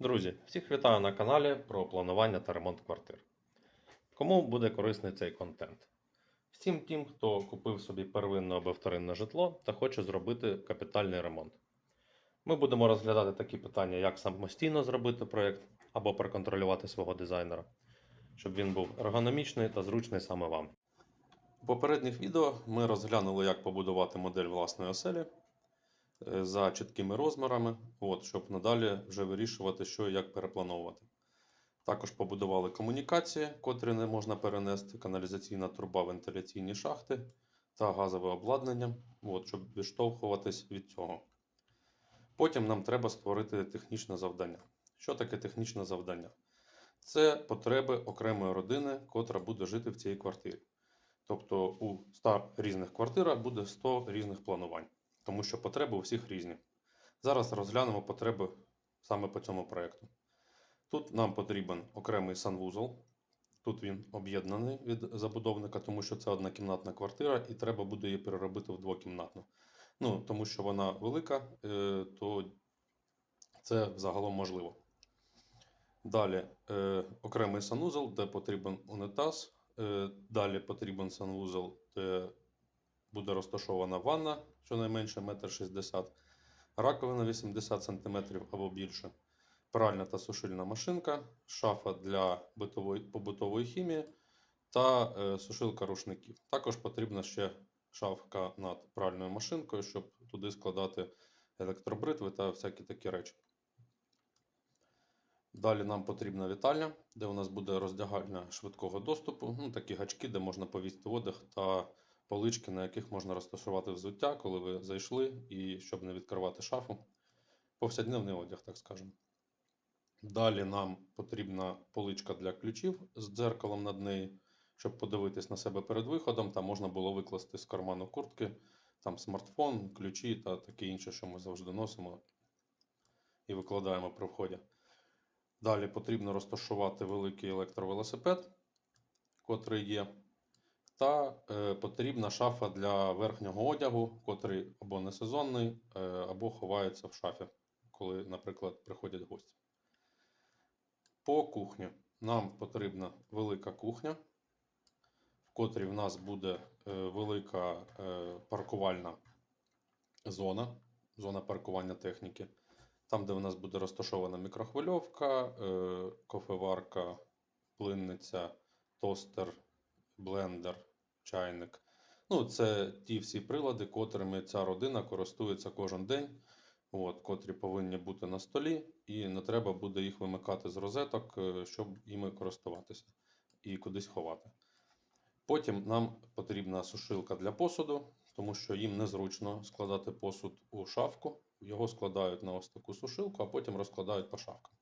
Друзі, всіх вітаю на каналі про планування та ремонт квартир. Кому буде корисний цей контент? Всім тим, хто купив собі первинне або вторинне житло та хоче зробити капітальний ремонт. Ми будемо розглядати такі питання, як самостійно зробити проєкт або проконтролювати свого дизайнера, щоб він був ергономічний та зручний саме вам. У попередніх відео ми розглянули, як побудувати модель власної оселі за чіткими розмірами, от, щоб надалі вже вирішувати, що і як переплановувати. Також побудували комунікації, котрі не можна перенести, каналізаційна труба, вентиляційні шахти та газове обладнання, от, щоб відштовхуватись від цього. Потім нам треба створити технічне завдання. Що таке технічне завдання? Це потреби окремої родини, котра буде жити в цій квартирі. Тобто у 100 різних квартирах буде 100 різних планувань, тому що потреби у всіх різні. Зараз розглянемо потреби саме по цьому проєкту. Тут нам потрібен окремий санвузол. Тут він об'єднаний від забудовника, тому що це однокімнатна квартира, і треба буде її переробити в двокімнатну. Ну, тому що вона велика, е, то це загалом можливо. Далі е, окремий санвузол, де потрібен унітаз. Е, далі потрібен санвузол, де буде розташована ванна, щонайменше 1,60 м, раковина 80 см або більше, пральна та сушильна машинка, шафа для битової, побутової хімії та е, сушилка рушників. Також потрібна ще шафка над пральною машинкою, щоб туди складати електробритви та всякі такі речі. Далі нам потрібна вітальня, де у нас буде роздягальня швидкого доступу, ну, такі гачки, де можна повісити одяг та полички, на яких можна розташувати взуття, коли ви зайшли, і щоб не відкривати шафу. Повсякденний одяг, так скажемо. Далі нам потрібна поличка для ключів з дзеркалом над нею, щоб подивитись на себе перед виходом. Там можна було викласти з карману куртки, там смартфон, ключі та таке інше, що ми завжди носимо і викладаємо при вході. Далі потрібно розташувати великий електровелосипед, котрий є. Та е, потрібна шафа для верхнього одягу, котрий або не сезонний, е, або ховається в шафі, коли, наприклад, приходять гості. По кухні нам потрібна велика кухня, в котрій в нас буде е, велика е, паркувальна зона, зона паркування техніки. Там, де в нас буде розташована мікрохвильовка, е, кофеварка, плинниця, тостер, блендер, чайник. Ну, це ті всі прилади, котрими ця родина користується кожен день, от, котрі повинні бути на столі, і не треба буде їх вимикати з розеток, е, щоб іми користуватися і кудись ховати. Потім нам потрібна сушилка для посуду, тому що їм незручно складати посуд у шафку. Його складають на ось таку сушилку, а потім розкладають по шафкам.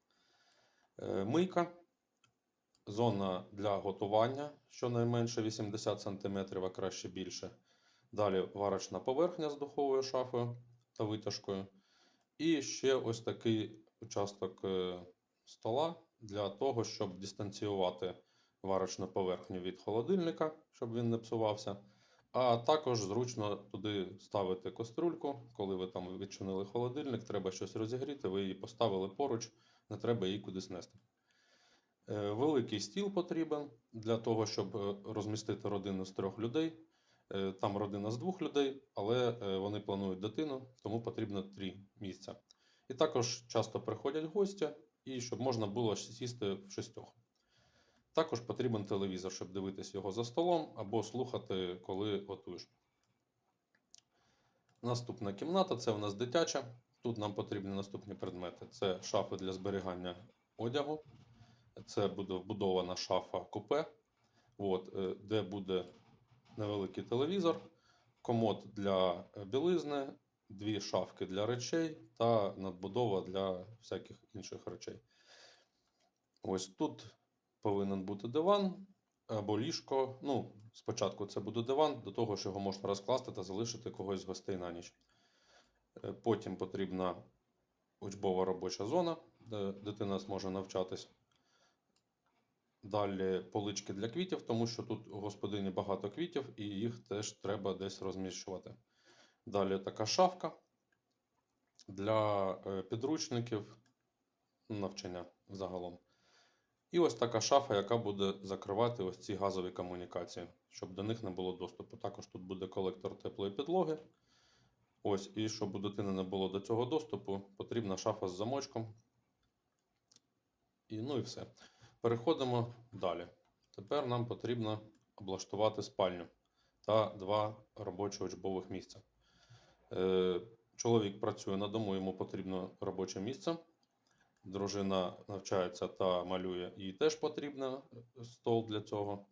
Е, Мийка, зона для готування, щонайменше 80 см, а краще більше. Далі варочна поверхня з духовою шафою та витяжкою. І ще ось такий участок е, стола для того, щоб дистанціювати варочну поверхню від холодильника, щоб він не псувався. А також зручно туди ставити каструльку. Коли ви там відчинили холодильник, треба щось розігріти, ви її поставили поруч, не треба її кудись нести. Е, Великий стіл потрібен для того, щоб е, розмістити родину з трьох людей. Е, Там родина з двох людей, але вони планують дитину, тому потрібно три місця. І також часто приходять гості, і щоб можна було сісти в шістьох. Також потрібен телевізор, щоб дивитися його за столом або слухати, коли готуєш. Наступна кімната це у нас дитяча. Тут нам потрібні наступні предмети: це шафи для зберігання одягу. Це буде вбудована шафа купе, от, е, де буде невеликий телевізор, комод для е, білизни, дві шафки для речей та надбудова для всяких інших речей. Ось тут повинен бути диван або ліжко. Ну, спочатку це буде диван, до того, що його можна розкласти та залишити когось з гостей на ніч. Е, Потім потрібна учбова робоча зона, де дитина зможе навчатись. Далі полички для квітів, тому що тут у господині багато квітів, і їх теж треба десь розміщувати. Далі така шафка для е, підручників, навчання загалом. І ось така шафа, яка буде закривати ось ці газові комунікації, щоб до них не було доступу. Також тут буде колектор теплої підлоги. Ось, і щоб у дитини не було до цього доступу, потрібна шафа з замочком. І, ну і все. Переходимо далі. Тепер нам потрібно облаштувати спальню та два робочі учбових місця. Е, чоловік працює на дому, йому потрібно робоче місце. Дружина навчається та малює, їй теж потрібен стол для цього.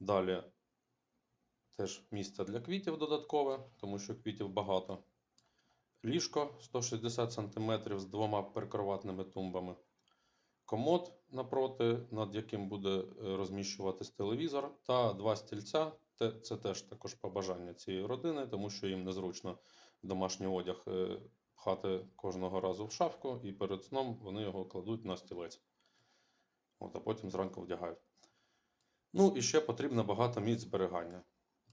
Далі теж місце для квітів додаткове, тому що квітів багато. Ліжко 160 см з двома перекроватними тумбами. Комод напроти, над яким буде е, розміщуватись телевізор, та два стільця. Це теж також побажання цієї родини, тому що їм незручно домашній одяг е, пхати кожного разу в шафку, і перед сном вони його кладуть на стілець. От, а потім зранку вдягають. Ну і ще потрібно багато місць зберігання.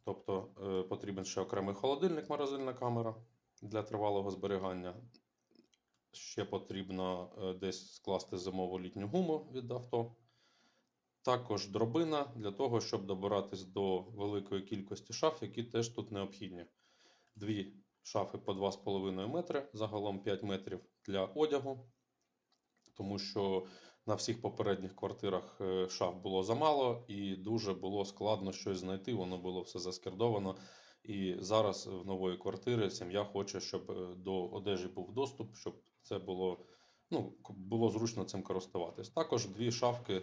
Тобто е, потрібен ще окремий холодильник, морозильна камера для тривалого зберігання. Ще потрібно е, десь скласти зимову літню гуму від авто. Також дробина для того, щоб добиратись до великої кількості шаф, які теж тут необхідні. Дві шафи по 2,5 метри, загалом 5 метрів для одягу, тому що на всіх попередніх квартирах е, шаф було замало і дуже було складно щось знайти, воно було все заскердовано. І зараз в нової квартири сім'я хоче, щоб е, до одежі був доступ, щоб це було, ну, було зручно цим користуватись. Також дві шафки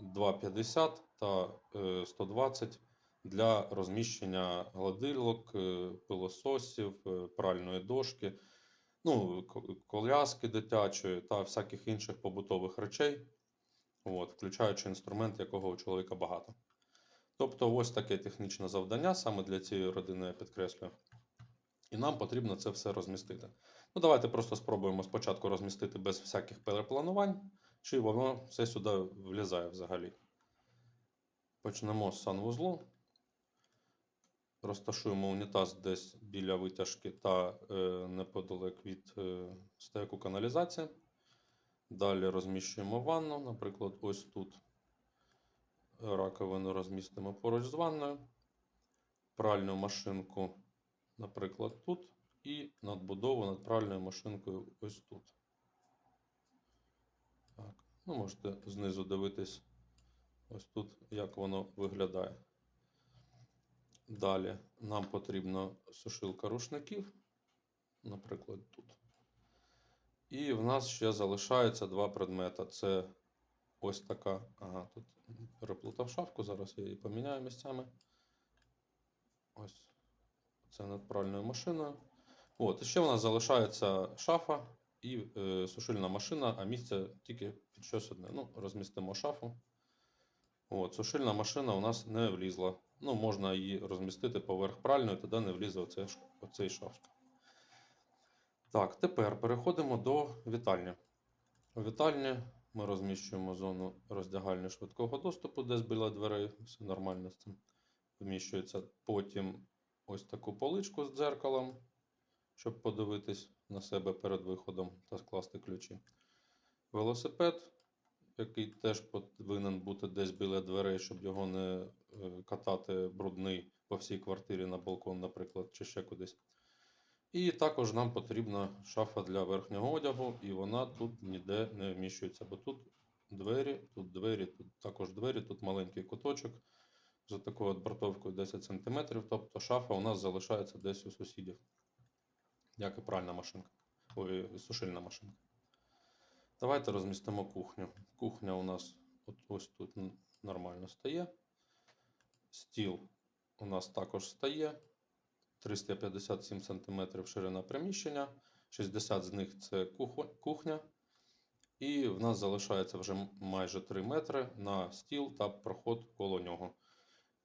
2,50 та е, 120 для розміщення гладилок, е, пилососів, е, пральної дошки, ну, коляски дитячої та всяких інших побутових речей, от, включаючи інструмент, якого у чоловіка багато. Тобто, ось таке технічне завдання саме для цієї родини, я підкреслюю. І нам потрібно це все розмістити. Ну, давайте просто спробуємо спочатку розмістити без всяких перепланувань, чи воно все сюди влізає взагалі. Почнемо з санвузлу. Розташуємо унітаз десь біля витяжки та е, неподалек від е, стеку каналізації. Далі розміщуємо ванну, наприклад, ось тут. Раковину розмістимо поруч з ванною. Пральну машинку, наприклад, тут. І надбудову над пральною машинкою ось тут. Так. Ну, можете знизу дивитись ось тут, як воно виглядає. Далі нам потрібна сушилка рушників, наприклад, тут. І в нас ще залишається два предмета. Це ось така. Ага, тут переплутав шафку, зараз я її поміняю місцями. Ось. Це над пральною машиною. От, і ще в нас залишається шафа і е, сушильна машина, а місце тільки під щось одне. Ну, розмістимо шафу. От, сушильна машина у нас не влізла. Ну, можна її розмістити поверх пральної, тоді не влізе оцей, оцей шафка. Так, тепер переходимо до вітальні. У вітальні ми розміщуємо зону роздягальні швидкого доступу, десь біля дверей. Все нормально з цим вміщується. Потім ось таку поличку з дзеркалом, щоб подивитись на себе перед виходом та скласти ключі. Велосипед, який теж повинен бути десь біля дверей, щоб його не е, катати брудний по всій квартирі на балкон, наприклад, чи ще кудись. І також нам потрібна шафа для верхнього одягу, і вона тут ніде не вміщується, бо тут двері, тут двері, тут також двері, тут маленький куточок з такою от бортовкою 10 см, тобто шафа у нас залишається десь у сусідів, як і пральна машинка, ой, сушильна машинка. Давайте розмістимо кухню. Кухня у нас от ось тут нормально стає. Стіл у нас також стає. 357 см ширина приміщення, 60 з них це кухня. І в нас залишається вже майже 3 метри на стіл та проход коло нього.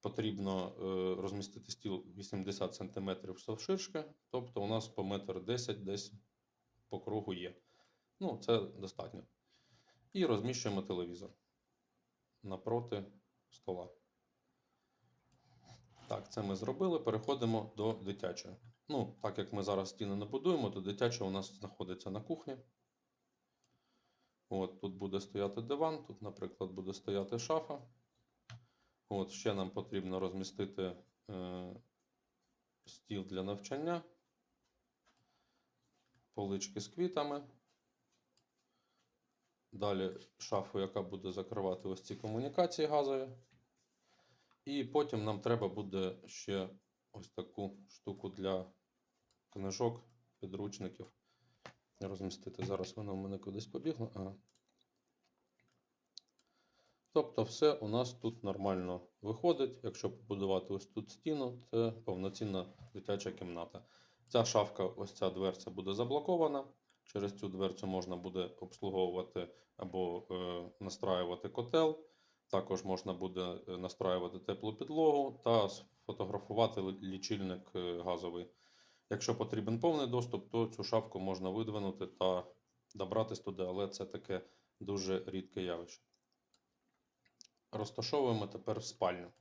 Потрібно е, розмістити стіл 80 см завширшки, тобто у нас по метр 10 десь по кругу є. Ну, це достатньо. І розміщуємо телевізор напроти стола. Так, це ми зробили. Переходимо до дитячої. Ну, так як ми зараз стіни не будуємо, то дитяча у нас знаходиться на кухні. От, тут буде стояти диван, тут, наприклад, буде стояти шафа. От, ще нам потрібно розмістити е, стіл для навчання, полички з квітами. Далі шафу, яка буде закривати ось ці комунікації газові. І потім нам треба буде ще ось таку штуку для книжок, підручників розмістити. Зараз воно в мене кудись побігло. Ага. Тобто, все у нас тут нормально виходить. Якщо побудувати ось тут стіну, це повноцінна дитяча кімната. Ця шафка, ось ця дверця буде заблокована. Через цю дверцю можна буде обслуговувати або е, настраювати котел. Також можна буде е, настраювати теплу підлогу та сфотографувати лічильник е, газовий. Якщо потрібен повний доступ, то цю шафку можна видвинути та добратись туди, але це таке дуже рідке явище. Розташовуємо тепер спальню.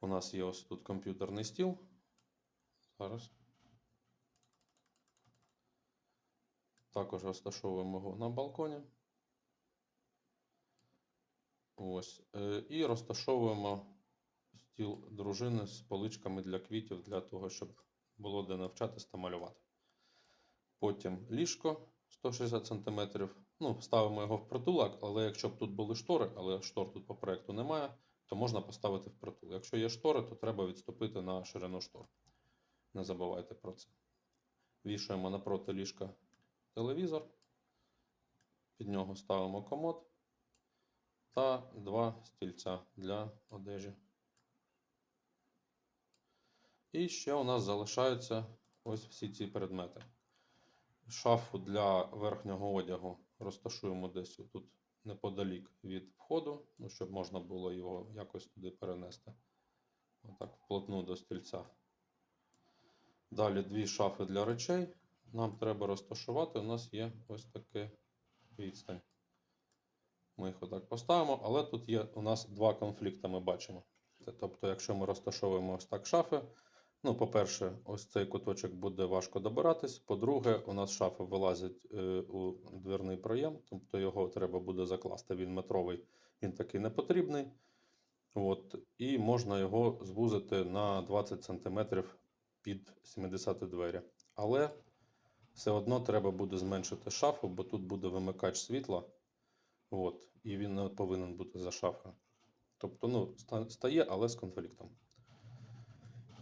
У нас є ось тут комп'ютерний стіл. Зараз. Також розташовуємо його на балконі. Ось. Е, І розташовуємо стіл дружини з поличками для квітів, для того, щоб було де навчатись та малювати. Потім ліжко 160 см. Ну, ставимо його в притулок, але якщо б тут були штори, але штор тут по проекту немає, то можна поставити в притул. Якщо є штори, то треба відступити на ширину штор. Не забувайте про це. Вішаємо напроти ліжка телевізор. Під нього ставимо комод та два стільця для одежі. І ще у нас залишаються ось всі ці предмети. Шафу для верхнього одягу розташуємо десь тут неподалік від входу, ну, щоб можна було його якось туди перенести. Отак, вплотну до стільця. Далі дві шафи для речей. Нам треба розташувати. У нас є ось таке відстань. Ми їх отак поставимо, але тут є у нас два конфлікти, ми бачимо. Тобто, якщо ми розташовуємо ось так шафи, ну, по-перше, ось цей куточок буде важко добиратись. По-друге, у нас шафа вилазить е, у дверний проєм, тобто його треба буде закласти. Він метровий, він такий непотрібний. От, і можна його звузити на 20 см під 70 двері. Але все одно треба буде зменшити шафу, бо тут буде вимикач світла. От, і він не повинен бути за шафою. Тобто, ну, стає, але з конфліктом.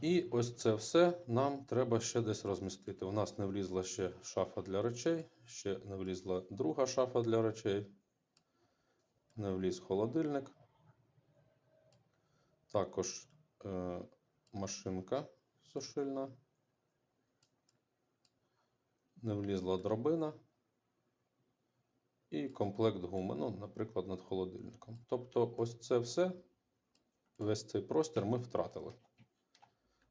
І ось це все нам треба ще десь розмістити. У нас не влізла ще шафа для речей, ще не влізла друга шафа для речей. Не вліз холодильник. Також е, машинка сушильна. Не влізла дробина. І комплект гуми, ну, наприклад, над холодильником. Тобто, ось це все, весь цей простір ми втратили.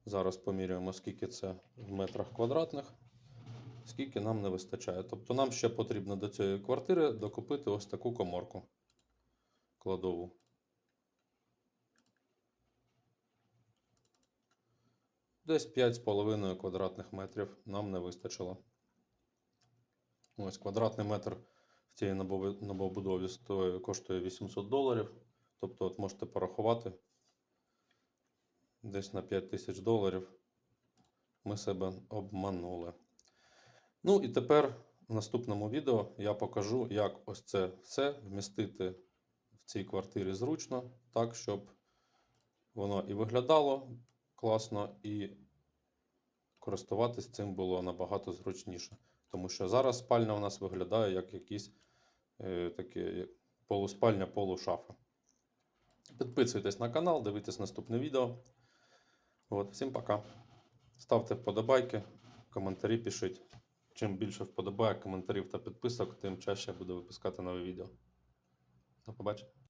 Зараз поміряємо, скільки це в метрах квадратних, скільки нам не вистачає. Тобто, нам ще потрібно до цієї квартири докупити ось таку коморку кладову. Десь 5,5 квадратних метрів нам не вистачило. Ось квадратний метр в цій новобу- новобудові коштує 800 доларів. Тобто, от можете порахувати десь на 5 тисяч доларів. Ми себе обманули. Ну і тепер в наступному відео я покажу, як ось це все вмістити в цій квартирі зручно, так, щоб воно і виглядало класно, і користуватись цим було набагато зручніше. Тому що зараз спальня у нас виглядає як якісь е, полуспальня, полушафа. Підписуйтесь на канал, дивитесь наступне відео. От, всім пока. Ставте вподобайки, коментарі пишіть. Чим більше вподобає коментарів та підписок, тим чаще я буду випускати нові відео. До побачення.